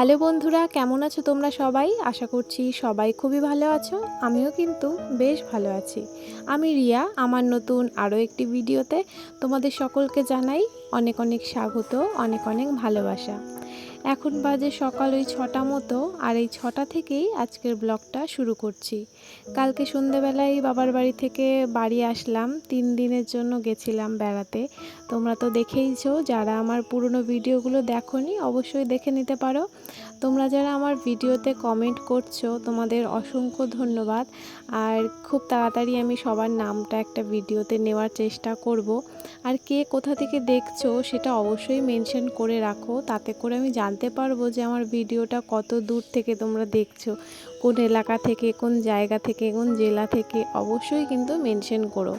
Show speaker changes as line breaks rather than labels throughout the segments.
Hello বন্ধুরা, কেমন আছো তোমরা সবাই? আশা করছি সবাই খুবই ভালো আছো, আমিও কিন্তু বেশ ভালো আছি। আমি রিয়া, আমার নতুন আরও একটি ভিডিওতে তোমাদের সকলকে জানাই অনেক অনেক স্বাগত, অনেক অনেক ভালোবাসা। এখন বাজে সকাল ওই ছটা মতো, আর এই ছটা থেকেই আজকের ব্লগটা শুরু করছি। কালকে সন্ধেবেলায় বাবার বাড়ি থেকে বাড়ি আসলাম, তিন দিনের জন্য গেছিলাম বেড়াতে। তোমরা তো দেখেইছো, যারা আমার পুরনো ভিডিওগুলো দেখো অবশ্যই দেখে নিতে পারো। তোমরা যারা আমার ভিডিওতে কমেন্ট করছ, তোমাদের অসংখ্য ধন্যবাদ। আর খুব তাড়াতাড়ি আমি সবার নামটা একটা ভিডিওতে নেওয়ার চেষ্টা করব। আর কে কোথা থেকে দেখছ, সেটা অবশ্যই মেনশন করে রাখো। তাতে করে আমি জানতে পারব যে আমার ভিডিওটা কত দূর থেকে তোমরা দেখছ। কোন এলাকা থেকে, কোন জায়গা থেকে, কোন জেলা থেকে অবশ্যই কিন্তু মেনশন করো।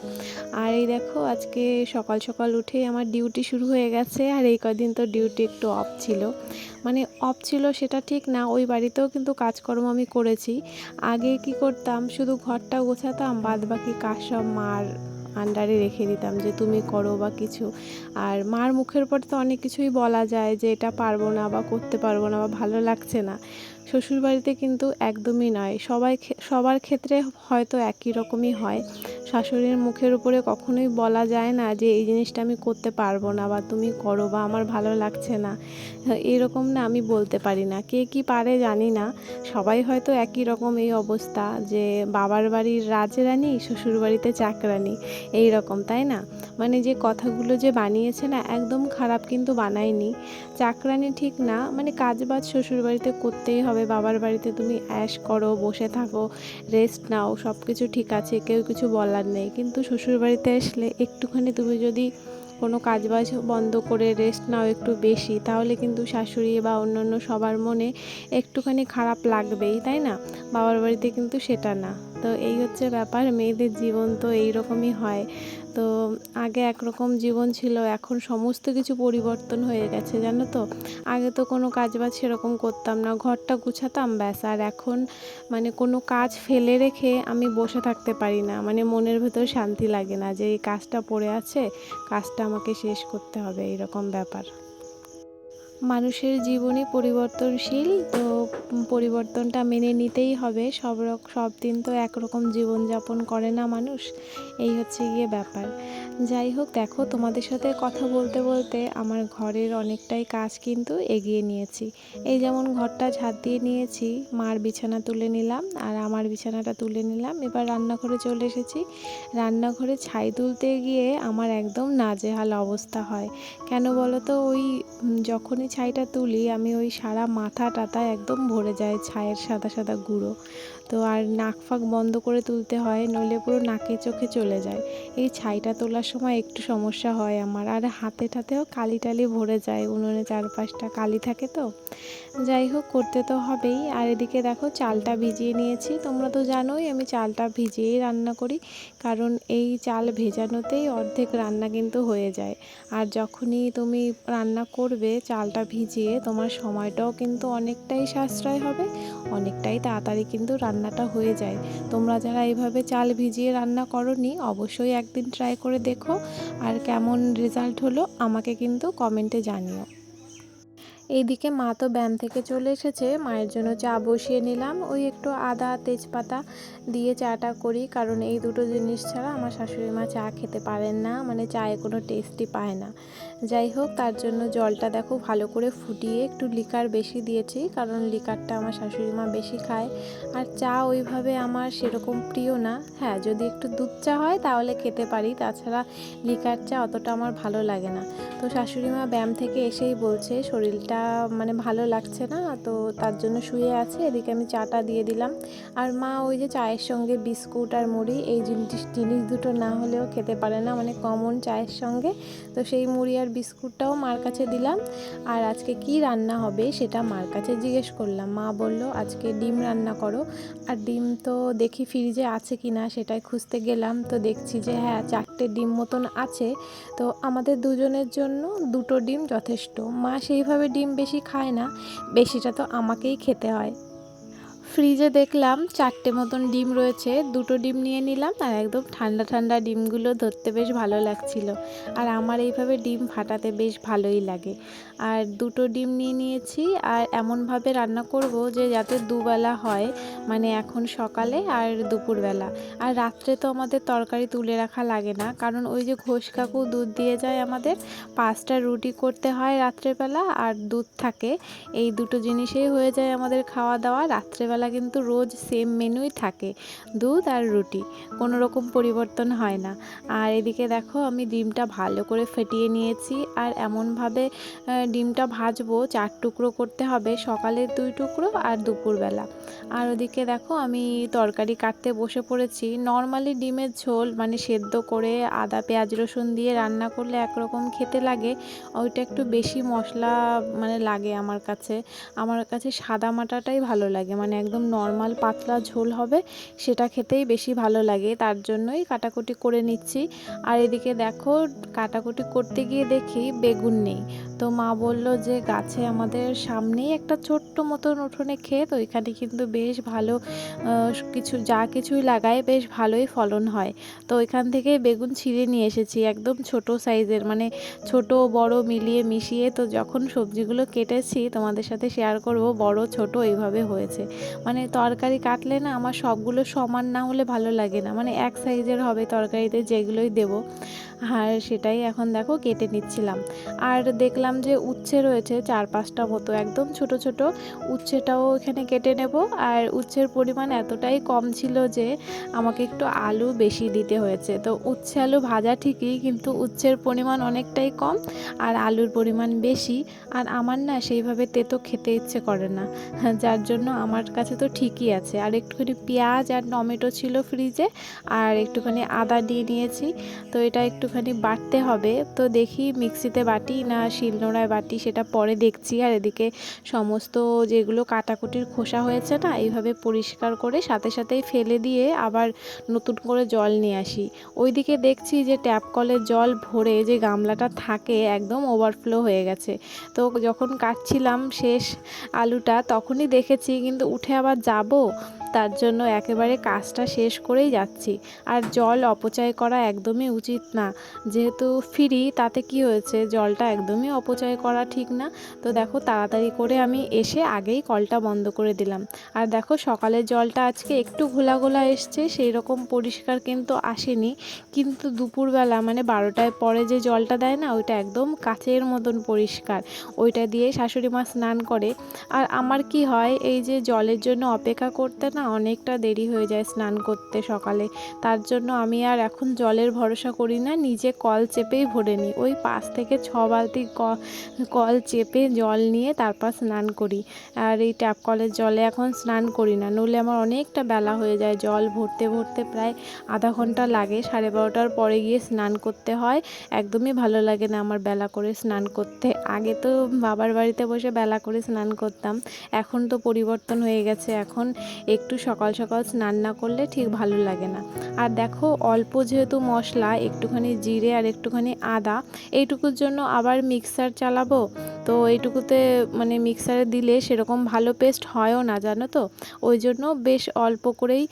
আর এই দেখো, আজকে সকাল সকাল উঠেই আমার ডিউটি শুরু হয়ে গেছে, আর এই কদিন তো ডিউটি একটু অফ ছিল। মানে অফ ছিল সেটা ঠিক না, ওই বাড়িতেও কিন্তু কাজকর্ম আমি করেছি। আগে কি করতাম, শুধু ঘরটা গোছাতাম বাদ বাকি কাজ সব মার আন্ডারে রেখে দিতাম যে তুমি করো বা কিছু। আর মার মুখের পর তো অনেক কিছুই বলা যায় যে এটা পারব না বা করতে পারব না বা ভালো লাগছে না। শ্বশুরবাড়িতে কিন্তু একদমই নয়। সবাই সবার ক্ষেত্রে হয়তো একই রকমই হয়। শাশুড়ির মুখের উপরে কখনোই বলা যায় না যে এই জিনিসটা আমি করতে পারব না বা তুমি করো বা আমার ভালো লাগছে না। এরকম না আমি বলতে পারি না। কে কি পারে জানি না। সবাই হয়তো একই রকম এই অবস্থা যে বাবার বাড়ির রাজরানী শ্বশুর বাড়িতে চাকরানি এই রকম তাই না? মানে যে কথাগুলো যে বানিয়েছে না, একদম খারাপ কিন্তু বানায়নি। চাকরানি ঠিক না মানে কাজ বাজ শ্বশুর বাড়িতে করতেই হবে, বাবার বাড়িতে তুমি অ্যাশ করো, বসে থাকো, রেস্ট নাও সব কিছু ঠিক আছে, কেউ কিছু বলার নেই। কিন্তু শ্বশুর বাড়িতে আসলে একটুখানি তুমি যদি কোনো কাজ বাজ বন্ধ করে রেস্ট নাও একটু বেশি, তাহলে কিন্তু শাশুড়ি বা অন্যান্য সবার মনে একটুখানি খারাপ লাগবেই, তাই না? বাবার বাড়িতে কিন্তু সেটা না। তো এই হচ্ছে ব্যাপার, মেয়েদের জীবন তো এইরকমই হয়। তো আগে একরকম জীবন ছিল, এখন সমস্ত কিছু পরিবর্তন হয়ে গেছে, জানো তো? আগে তো কোনো কাজ বাজ সেরকম করতাম না, ঘরটা গুছাতাম ব্যাস, আর এখন মানে কোনো কাজ ফেলে রেখে আমি বসে থাকতে পারি না মানে মনের ভেতর শান্তি লাগে না যে এই কাজটা পড়ে আছে, কাজটা আমাকে শেষ করতে হবে এইরকম ব্যাপার। মানুষের জীবনই পরিবর্তনশীল, তো পরিবর্তনটা মেনে নিতেই হবে। সব রক, সব দিন তো একরকম জীবনযাপন করে না মানুষ। এই হচ্ছে গিয়ে ব্যাপার। যাই হোক, দেখো তোমাদের সাথে কথা বলতে বলতে আমার ঘরের অনেকটাই কাজ কিন্তু এগিয়ে নিয়েছি। এই যেমন ঘরটা ঝাঁট দিয়ে নিয়েছি, মার বিছানা তুলে নিলাম আর আমার বিছানাটা তুলে নিলাম। এবার রান্নাঘরে চলে এসেছি। রান্নাঘরে ছাই তুলতে গিয়ে আমার একদম নাজেহাল অবস্থা হয়। কেন বলো তো? ওই যখনই ছাইটা তুলি, আমি ওই সারা মাথা টাথা একদম ভরে যায় ছায়ের সাদা সাদা গুঁড়ো। তো আর নাক ফাঁক বন্ধ করে তুলতে হয়, নইলে পুরো নাকে চোখে চলে যায়। এই ছাইটা তোলার সময় একটু সমস্যা হয় আমার। আর হাতে টাতেও কালি টালি ভরে যায়, উনুনে চারপাশটা কালি থাকে তো। যাই হোক, করতে তো হবেই। আর এদিকে দেখো, চালটা ভিজিয়ে নিয়েছি। তোমরা তো জানোই, আমি চালটা ভিজিয়েই রান্না করি। কারণ এই চাল ভেজানোতেই অর্ধেক রান্না কিন্তু হয়ে যায়। আর যখনই তুমি রান্না করবে চালটা ভিজিয়ে, তোমার সময়টাও কিন্তু অনেকটাই সাশ্রয় হবে। অনেকটাই তাড়াতাড়ি কিন্তু রান্নাটা হয়ে যায়। তোমরা যারা এইভাবে চাল ভিজিয়ে রান্না করনি, অবশ্যই একদিন ট্রাই করে দেখো। আর কেমন রেজাল্ট হলো, আমাকে কিন্তু কমেন্টে জানিও। এইদিকে মা তো ব্যায়াম থেকে চলে এসেছে। মায়ের জন্য চা বসিয়ে নিলাম। ওই একটু আদা, তেজপাতা দিয়ে চাটা করি। কারণ এই দুটো জিনিস ছাড়া আমার শাশুড়ি মা চা খেতে পারেন না। মানে চায়ে কোনো টেস্টই পায় না। যাই হোক, তার জন্য জলটা দেখো ভালো করে ফুটিয়ে একটু লিকার বেশি দিয়েছি, কারণ লিকারটা আমার শাশুড়ি মা বেশি খায়। আর চা ওইভাবে আমার সেরকম প্রিয় না। হ্যাঁ যদি একটু দুধ চা হয় তাহলে খেতে পারি, তাছাড়া লিকার চা অতটা আমার ভালো লাগে না। তো শাশুড়ি মা ব্যায়াম থেকে এসেই বলছে, শরীরটা মানে ভালো লাগছে না, তো তার জন্য শুয়ে আছে, এদিকে আমি চাটা দিয়ে দিলাম। আর মা ওই যে চায়ের সঙ্গে বিস্কুট আর মুড়ি, এই জিনিস জিনিস দুটো না হলেও খেতে পারে না মানে কমন চায়ের সঙ্গে। তো সেই মুড়ি আর বিস্কুটটাও মার কাছে দিলাম। আর আজকে কি রান্না হবে সেটা মার কাছে জিজ্ঞেস করলাম। মা বলল, আজকে ডিম রান্না করো। আর ডিম তো দেখি ফ্রিজে আছে কি না সেটাই খুঁজতে গেলাম। তো দেখছি যে হ্যাঁ চারটে ডিম মতন আছে। তো আমাদের দুজনের জন্য দুটো ডিম যথেষ্ট। মা সেইভাবে ডিম বেশি খায় না। বেশিটা তো আমাকেই খেতে হয়। ফ্রিজে দেখলাম চারটে মতন ডিম রয়েছে। দুটো ডিম নিয়ে নিলাম আর একদম ঠান্ডা ঠান্ডা ডিমগুলো ধরতে বেশ ভালো লাগছিল। আর আমার এইভাবে ডিম ফাটাতে বেশ ভালোই লাগে। আর দুটো ডিম নিয়ে নিয়েছি আর এমনভাবে রান্না করব যে যাতে দুবেলা হয় মানে এখন সকালে আর দুপুরবেলা। আর রাত্রে তো আমাদের তরকারি তুলে রাখা লাগে না, কারণ ওই যে ঘোষ কাকু দুধ দিয়ে যায় আমাদের, পাঁচটা রুটি করতে হয় রাত্রেবেলা আর দুধ থাকে। এই দুটো জিনিসেই হয়ে যায় আমাদের খাওয়া দাওয়া। রাত্রেবেলা কিন্তু রোজ সেম মেনুই থাকে, দুধ আর রুটি, কোনো রকম পরিবর্তন হয় না। আর এদিকে দেখো আমি ডিমটা ভালো করে ফেটিয়ে নিয়েছি, আর এমনভাবে ডিমটা ভাজবো, চার টুকরো করতে হবে সকালে দুই টুকরো আর দুপুরবেলা। আর ওদিকে দেখো আমি তরকারি কাটতে বসে পড়েছি নর্মালি ডিমের ঝোল মানে সেদ্ধ করে আদা, পেঁয়াজ, রসুন দিয়ে রান্না করলে একরকম খেতে লাগে, ওইটা একটু বেশি মশলা মানে লাগে আমার কাছে। আমার কাছে সাদা মাটাটাই ভালো লাগে মানে একদম নর্মাল পাতলা ঝোল হবে, সেটা খেতেই বেশি ভালো লাগে, তার জন্যই কাটাকুটি করে নিচ্ছি। আর এদিকে দেখো, কাটাকুটি করতে গিয়ে দেখি বেগুন নেই। তো মা বলল যে, গাছে আমাদের সামনেই একটা ছোট্ট মতন উঠোনে ক্ষেত। ওইখানে কিন্তু বেশ ভালো কিছু, যা কিছুই লাগায় বেশ ভালোই ফলন হয়। তো ওইখান থেকে বেগুন ছিঁড়ে নিয়ে এসেছি, একদম ছোট সাইজের মানে ছোট, বড়, মিলিয়ে মিশিয়ে। তো যখন সবজিগুলো কেটেছি, তোমাদের সাথে শেয়ার করব, বড়, ছোট, এইভাবে হয়েছে। মানে তরকারি কাটলে না, আমার সবগুলো সমান না হলে ভালো লাগে না। মানে এক সাইজের হবে তরকারিতে যেগুলোই দেবো। আর সেটাই এখন দেখো কেটে নিচ্ছিলাম। আর দেখলাম যে উচ্ছে রয়েছে চার পাঁচটা মতো, একদম ছোট ছোট। উচ্ছেটাও এখানে কেটে নেব। আর উচ্ছের পরিমাণ এতটাই কম ছিল যে আমাকে একটু আলু বেশি দিতে হয়েছে। তো উচ্ছে আলু ভাজা ঠিকই, কিন্তু উচ্ছের পরিমাণ অনেকটাই কম আর আলুর পরিমাণ বেশি। আর আমার না সেইভাবে তেতো খেতে ইচ্ছে করে না। যার জন্য আমার কাছে তো ঠিকই আছে। আর একটুখানি পেঁয়াজ আর টমেটো ছিল ফ্রিজে আর একটুখানি আদা দিয়ে নিয়েছি। তো এটা একটুখানি বাটতে হবে। তো দেখি মিক্সিতে বাটি না শিলনোড়ায় বাটি সেটা পরে দেখছি। আর এদিকে সমস্ত যেগুলো কাটাকুটির খোসা হয়েছে না, এইভাবে পরিষ্কার করে সাথে সাথেই ফেলে দিয়ে আবার নতুন করে জল নিয়ে আসি। ওইদিকে দেখছি যে ট্যাপ কলের জল ভরে যে গামলাটা থাকে একদম ওভারফ্লো হয়ে গেছে। তো যখন কাটছিলাম শেষ আলুটা তখনই দেখেছি, কিন্তু উঠে আবার যাব? তার জন্য একেবারে কাজটা শেষ করেই যাচ্ছি। আর জল অপচয় করা একদমই উচিত না। যেহেতু ফ্রি, তাতে কি হয়েছে? জলটা একদমই অপচয় করা ঠিক না। তো দেখো, তাড়াতাড়ি করে আমি এসে আগেই কলটা বন্ধ করে দিলাম। আর দেখো, সকালের জলটা আজকে একটু ঘোলা ঘোলা এসছে সেই রকম পরিষ্কার কিন্তু আসেনি। কিন্তু দুপুরবেলা মানে বারোটায় পরে যে জলটা দেয় না, ওইটা একদম কাচের মতন পরিষ্কার। ওইটা দিয়ে শাশুড়ি মা স্নান করে। আর আমার কি হয়, এই যে জলের জন্য অপেক্ষা করতে না অনেকটা দেরি হয়ে যায় স্নান করতে সকালে। তার জন্য আমি আর এখন জলের ভরসা করি না, নিজে কল চেপেই ভরে নিই। ওই পাঁচ থেকে ছ বালতি কল চেপে জল নিয়ে তারপর স্নান করি। আর এই ট্যাপ কলের জলে এখন স্নান করি না, নইলে আমার অনেকটা বেলা হয়ে যায়। জল ভরতে ভরতে প্রায় আধা ঘণ্টা লাগে, সাড়ে বারোটার পরে গিয়ে স্নান করতে হয়। একদমই ভালো লাগে না আমার বেলা করে স্নান করতে। আগে তো বাবার বাড়িতে বসে বেলা করে স্নান করতাম, এখন তো পরিবর্তন হয়ে গেছে। এখন একটু সকাল সকাল স্নান না করলে ঠিক ভালো লাগে না। আর দেখো অল্প যেহেতু মশলা, একটুখানি জিরে আর একটুখানি আদা, এইটুকুর জন্য আবার মিক্সার চালাবো। তো এইটুকুতে মানে মিক্সারে দিলে সেরকম ভালো পেস্ট হয়ও না, জানো তো? ওই জন্য বেশ অল্প করেই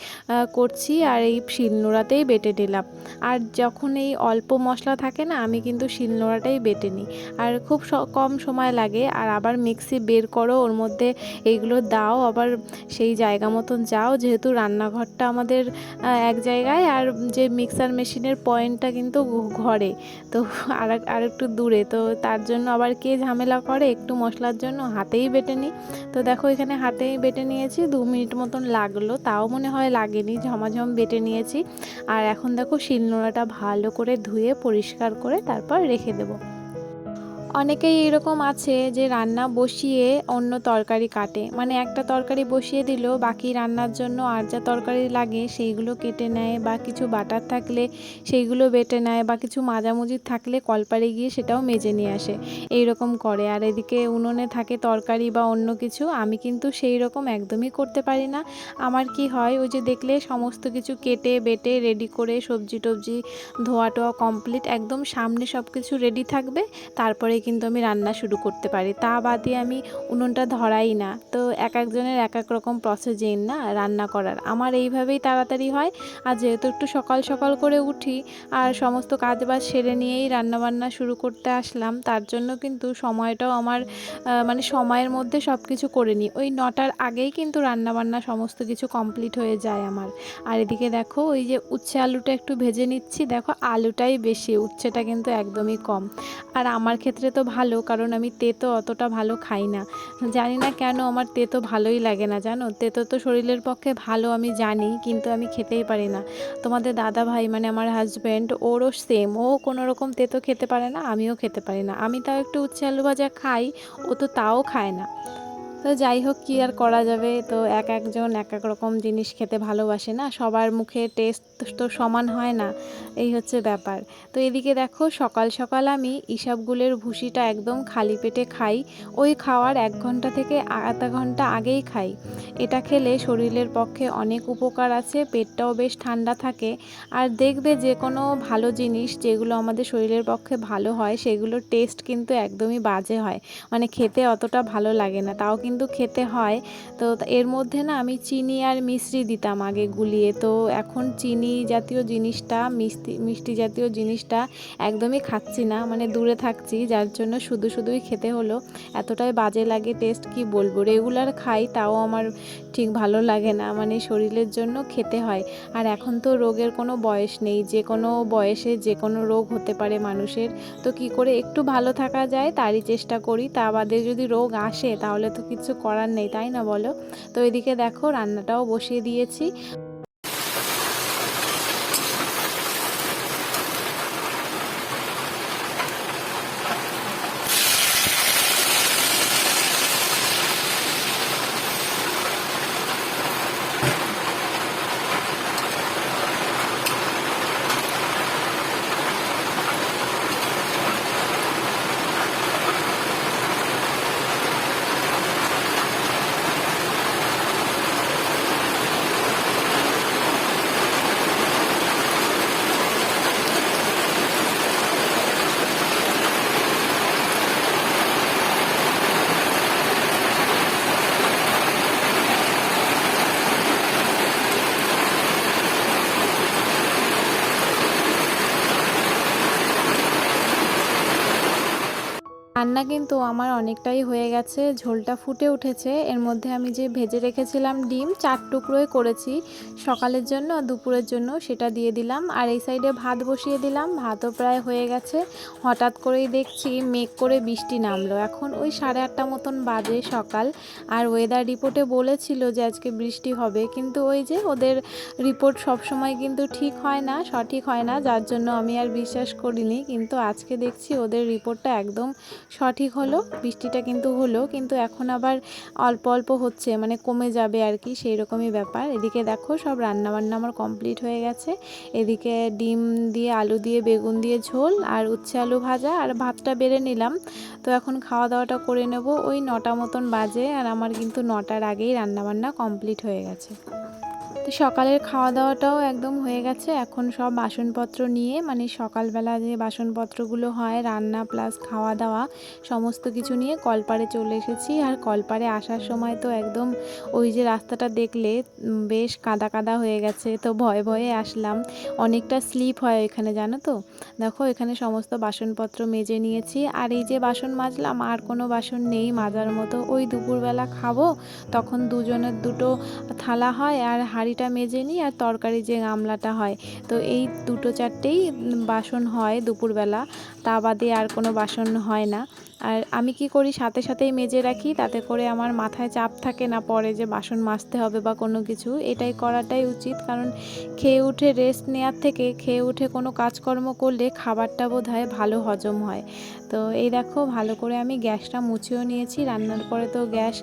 করছি আর এই শিলনোড়াতেই বেটে নিলাম। আর যখন এই অল্প মশলা থাকে না, আমি কিন্তু শিলনোড়াটাই বেটে নিই। আর খুব কম সময় লাগে আর আবার মিক্সি বের করো, ওর মধ্যে এইগুলো দাও, আবার সেই জায়গা মতন যাও। যেহেতু রান্নাঘরটা আমাদের এক জায়গায় আর যে মিক্সার মেশিনের পয়েন্টটা কিন্তু ঘরে। তো আর আর একটু দূরে, তো তার জন্য আবার কে ঝামেলা করে একটু মশলার জন্য হাতেই বেটে নিই। তো দেখো এখানে হাতেই বেটে নিয়েছি, দু মিনিট মতন লাগল। তাও মনে হয় লাগেনি, ঝমাঝম বেটে নিয়েছি। আর এখন দেখো শিলনোড়াটা ভালো করে ধুয়ে পরিষ্কার করে তারপর রেখে দেবো। অনেকেই এরকম আছে যে রান্না বসিয়ে অন্য তরকারি কাটে। মানে একটা তরকারি বসিয়ে দিল, বাকি রান্নার জন্য আর যা তরকারি লাগে সেইগুলো কেটে নেয় বা কিছু বাটার থাকলে সেইগুলো বেটে নেয় বা কিছু মাজামুজি থাকলে কলপারে গিয়ে সেটাও মেজে নিয়ে আসে। এই রকম করে। আর এদিকে উনুনে থাকে তরকারি বা অন্য কিছু, আমি কিন্তু সেই রকম একদমই করতে পারি না। আমার কি হয়, ওই যে দেখলে সমস্ত কিছু কেটে বেটে রেডি করে সবজি টবজি ধোয়া টোয়া কমপ্লিট, একদম সামনে সব কিছু রেডি থাকবে, তারপরে তারপরেই কিন্তু আমি রান্না শুরু করতে পারি। তা বাদে আমি উনুনটা ধরাই না। তো এক একজনের এক এক রকম প্রসেসিং না রান্না করার। আমার এইভাবেই তাড়াতাড়ি হয়। আর যেহেতু একটু সকাল সকাল করে উঠি, আর সমস্ত কাজ বাজ সেরে নিয়েই রান্নাবান্না শুরু করতে আসলাম, তার জন্য কিন্তু সময়টাও আমার মানে সময়ের মধ্যে সব কিছু করে নিই। ওই নটার আগেই কিন্তু রান্নাবান্না সমস্ত কিছু কমপ্লিট হয়ে যায় আমার। আর এদিকে দেখো, ওই যে উচ্ছে আলুটা একটু ভেজে নিচ্ছি। দেখো, আলুটাই বেশি, উচ্ছেটা কিন্তু একদমই কম। আর আমার ক্ষেত্রে তো ভালো, কারণ আমি তেতো অতটা ভালো খাই না। জানি না কেন আমার তেতো ভালোই লাগে না, জানো? তেতো তো শরীরের পক্ষে ভালো, আমি জানি, কিন্তু আমি খেতেই পারি না। তোমাদের দাদা ভাই মানে আমার হাজব্যান্ড ওরও সেম ও কোনো রকম তেতো খেতে পারে না, আমিও খেতে পারি না। আমি তাও একটু উচ্ছে আলু ভাজা খাই, ও তো তাও খায় না। তো যাই হোক, কী আর করা যাবে? তো এক একজন এক এক রকম জিনিস খেতে ভালোবাসে না? সবার মুখে টেস্ট তো সমান হয় না। এই হচ্ছে ব্যাপার। তো এদিকে দেখো, সকাল সকাল আমি ইসাবগুলের ভুসিটা একদম খালি পেটে খাই। ওই খাওয়ার এক ঘণ্টা থেকে আধা ঘণ্টা আগেই খাই। এটা খেলে শরীরের পক্ষে অনেক উপকার আছে, পেটটাও বেশ ঠান্ডা থাকে। আর দেখবে যে কোনো ভালো জিনিস যেগুলো আমাদের শরীরের পক্ষে ভালো হয়, সেগুলোর টেস্ট কিন্তু একদমই বাজে হয়। মানে খেতে অতটা ভালো লাগে না। তাও কিন্তু খেতে হয়। তো এর মধ্যে না আমি চিনি আর মিশ্রি দিতাম আগে গুলিয়ে। তো এখন চিনি জাতীয় জিনিসটা, মিষ্টি মিষ্টি জাতীয় জিনিসটা একদমই খাচ্ছি না মানে দূরে থাকছি। যার জন্য শুধু শুধুই খেতে হলো। এতটাই বাজে লাগে টেস্ট কি বলব? রেগুলার খাই, তাও আমার ঠিক ভালো লাগে না। মানে শরীরের জন্য খেতে হয়। আর এখন তো রোগের কোনো বয়স নেই। যে কোনো বয়সে যে কোনো রোগ হতে পারে মানুষের। তো কি করে একটু ভালো থাকা যায়, তারই চেষ্টা করি। তা বাদে যদি রোগ আসে, তাহলে তো কিছু করার নেই তাই না বলো? তো এদিকে দেখো রান্নাটাও বসিয়ে দিয়েছি। রান্না কিন্তু আমার অনেকটাই হয়ে গেছে, ঝোলটা ফুটে উঠেছে। এর মধ্যে আমি যে ভেজে রেখেছিলাম ডিম, চার টুকরোই করেছি। সকালের জন্য, দুপুরের জন্য সেটা দিয়ে দিলাম। আর এই সাইডে ভাত বসিয়ে দিলাম। ভাতও প্রায় হয়ে গেছে। হঠাৎ করেই দেখছি মেঘ করে বৃষ্টি নামলো। এখন ওই সাড়ে আটটা মতন বাজে সকাল। আর ওয়েদার রিপোর্টে বলেছিল যে আজকে বৃষ্টি হবে। কিন্তু ওই যে ওদের রিপোর্ট সবসময় কিন্তু ঠিক হয় না, সঠিক হয় না। যার জন্য আমি আর বিশ্বাস করিনি। কিন্তু আজকে দেখছি ওদের রিপোর্টটা একদম সঠিক হলো, বৃষ্টিটা কিন্তু হলো, কিন্তু এখন আবার অল্প অল্প হচ্ছে মানে কমে যাবে আর কি সেই রকমই ব্যাপার। এদিকে দেখো সব রান্না বান্না আমার কমপ্লিট হয়ে গেছে। এদিকে ডিম দিয়ে, আলু দিয়ে, বেগুন দিয়ে ঝোল আর উচ্ছে আলু ভাজা আর ভাতটা বেড়ে নিলাম। তো এখন খাওয়া দাওয়াটা করে নেব। ওই নটা মতন বাজে আর আমার কিন্তু নটার আগেই রান্নাবান্না কমপ্লিট হয়ে গেছে। তো সকালের খাওয়া দাওয়াটাও একদম হয়ে গেছে। এখন সব বাসনপত্র নিয়ে মানে সকালবেলা যে বাসনপত্রগুলো হয়, রান্না প্লাস খাওয়া দাওয়া সমস্ত কিছু নিয়ে কলপারে চলে এসেছি। আর কলপারে আসার সময় তো একদম ওই যে রাস্তাটা দেখলে বেশ কাদা কাদা হয়ে গেছে। তো ভয়ে ভয়ে আসলাম। অনেকটা স্লিপ হয় এখানে, জানো তো? দেখো, এখানে সমস্ত বাসনপত্র মেজে নিয়েছি। আর এই যে বাসন মাজলাম, আর কোনো বাসন নেই মাজার মতো। ওই দুপুরবেলা খাব, তখন দুজনের দুটো থালা হয়, আর হাঁড়িটা মেজে নিই আর তরকারি যে গামলাটা হয়। তো এই দুটো চারটেই বাসন হয় দুপুরবেলা। তা বাদে আর কোনো বাসন হয় না। আর আমি কি করি, সাথে সাথেই মেজে রাখি, তাতে করে আমার মাথায় চাপ থাকে না পরে যে বাসন মাজতে হবে বা কোনো কিছু। এটাই করাটাই উচিত, কারণ খেয়ে উঠে রেস্ট নেওয়ার থেকে খেয়ে উঠে কোনো কাজকর্ম করলে খাবারটা বোধ হয় ভালো হজম হয়। তো এই দেখো, ভালো করে আমি গ্যাসটা মুছেও নিয়েছি, রান্নার পরে তো গ্যাস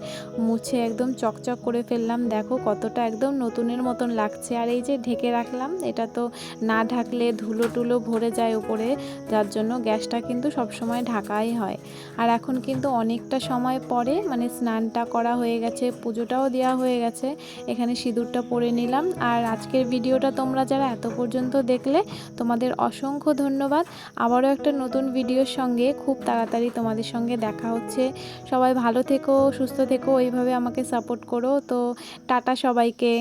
মুছে একদম চকচক করে ফেললাম। দেখো কতটা একদম নতুনের মতন লাগছে। আর এই যে ঢেকে রাখলাম, এটা তো না ঢাকলে ধুলো টুলো ভরে যায় উপরে, যার জন্য গ্যাসটা কিন্তু সবসময় ঢাকাই হয়। আর এখন কিন্তু অনেকটা সময় পরে মানে স্নানটা করা হয়ে গেছে, পুজোটাও দেওয়া হয়ে গেছে, এখানে সিঁদুরটা পরে নিলাম। আর আজকের ভিডিওটা তোমরা যারা এত পর্যন্ত দেখলে, তোমাদের অসংখ্য ধন্যবাদ। আবারও একটা নতুন ভিডিওর সঙ্গে খুব তাড়াতাড়ি তোমাদের সঙ্গে দেখা হচ্ছে। সবাই ভালো থেকো, সুস্থ থেকো, এইভাবে আমাকে সাপোর্ট করো। তো টাটা সবাইকে।